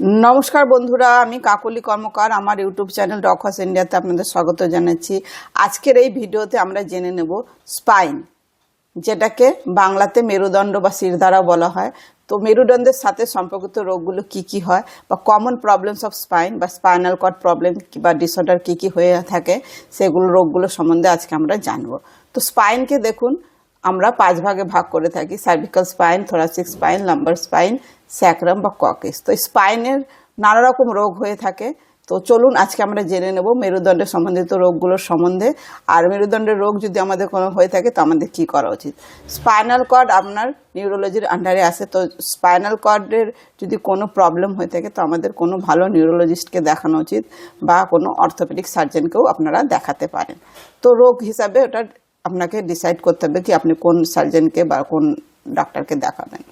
নমস্কার বন্ধুরা, আমি কাকলি কর্মকার, আমার ইউটিউব চ্যানেল ডকস ইন্ডিয়াতে আপনাদের স্বাগত জানাচ্ছি। আজকের এই ভিডিওতে আমরা জেনে নেব স্পাইন, যেটাকে বাংলাতে মেরুদণ্ড বা শিরধারা বলা হয়। তো মেরুদণ্ডের সাথে সম্পর্কিত রোগগুলো কি কি হয় বা কমন প্রবলেমস অফ স্পাইন বা স্পাইনাল কর্ড প্রবলেম বা ডিসঅর্ডার কি কি হয়ে থাকে, সেগুলো রোগগুলো সম্বন্ধে আজকে আমরা জানব। তো স্পাইনকে দেখুন, আমরা পাঁচ ভাগে ভাগ করে থাকি cervical spine thoracic spine lumbar spine sacrum বা ককেস। তো স্পাইনের নানা রকম রোগ হয়ে থাকে। তো চলুন আজকে আমরা জেনে নেব মেরুদণ্ডের সম্বন্ধিত রোগগুলোর সম্বন্ধে। আর মেরুদণ্ডের রোগ যদি আমাদের কোনো হয়ে থাকে, তো আমাদের কী করা উচিত? স্পাইনাল কর্ড আপনার নিউরোলজির আন্ডারে আসে তো স্পাইনাল কর্ডের যদি কোনো প্রবলেম হয়ে থাকে, তো আমাদের কোনো ভালো নিউরোলজিস্টকে দেখানো উচিত বা কোনো অর্থোপেডিক সার্জনকেও আপনারা দেখাতে পারেন। তো রোগ হিসাবে ওটা আপনাকে ডিসাইড করতে হবে কি আপনি কোন সার্জনকে বা কোন ডাক্তারকে দেখাবেন।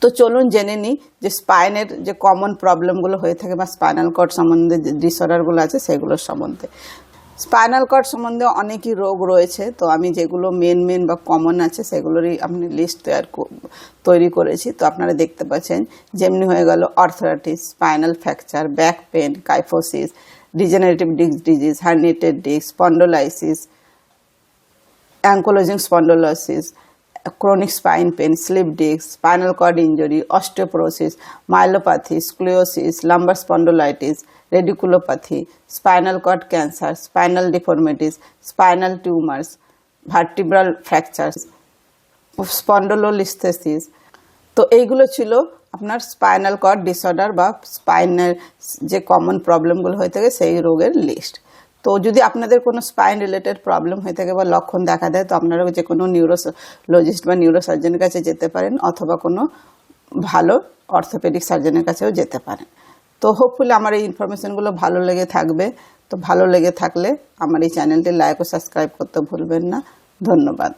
তো চলুন জেনে নিই যে স্পাইনের যে কমন প্রবলেমগুলো হয়ে থাকে বা স্পাইনাল কর্ড সম্বন্ধে যে ডিসঅর্ডারগুলো আছে সেগুলোর সম্বন্ধে। স্পাইনাল কর্ড সম্বন্ধে অনেকই রোগ রয়েছে তো আমি যেগুলো মেন মেন বা কমন আছে সেগুলোরই আপনি লিস্ট তৈরি তৈরি করেছি। তো আপনারা দেখতে পাচ্ছেন যেমনি হয়ে গেল arthritis spinal fracture back pain kyphosis degenerative disc disease herniated disc spondylolysis ankylosing spondylosis, chronic spine pain, slip disc, spinal cord injury, osteoporosis, myelopathy, scoliosis, lumbar spondylitis, radiculopathy, spinal cord cancer, spinal deformities, spinal tumors, vertebral fractures, spondylolisthesis তো এইগুলো ছিল আপনার spinal cord disorder বা স্পাইনের যে common প্রবলেমগুলো হয়ে থাকে সেই রোগের লিস্ট তো যদি আপনাদের কোনো স্পাইন রিলেটেড প্রবলেম হয়ে থাকে বা লক্ষণ দেখা দেয়, তো আপনারা যে কোনো নিউরোলজিস্ট বা নিউরোসার্জনের কাছে যেতে পারেন অথবা কোনো ভালো অর্থোপেডিক সার্জনের কাছেও যেতে পারেন। তো হোপফুলি আমার এই ইনফরমেশনগুলো ভালো লেগে থাকবে। তো ভালো লেগে থাকলে আমার এই চ্যানেলটি লাইক ও সাবস্ক্রাইব করতে ভুলবেন না। ধন্যবাদ।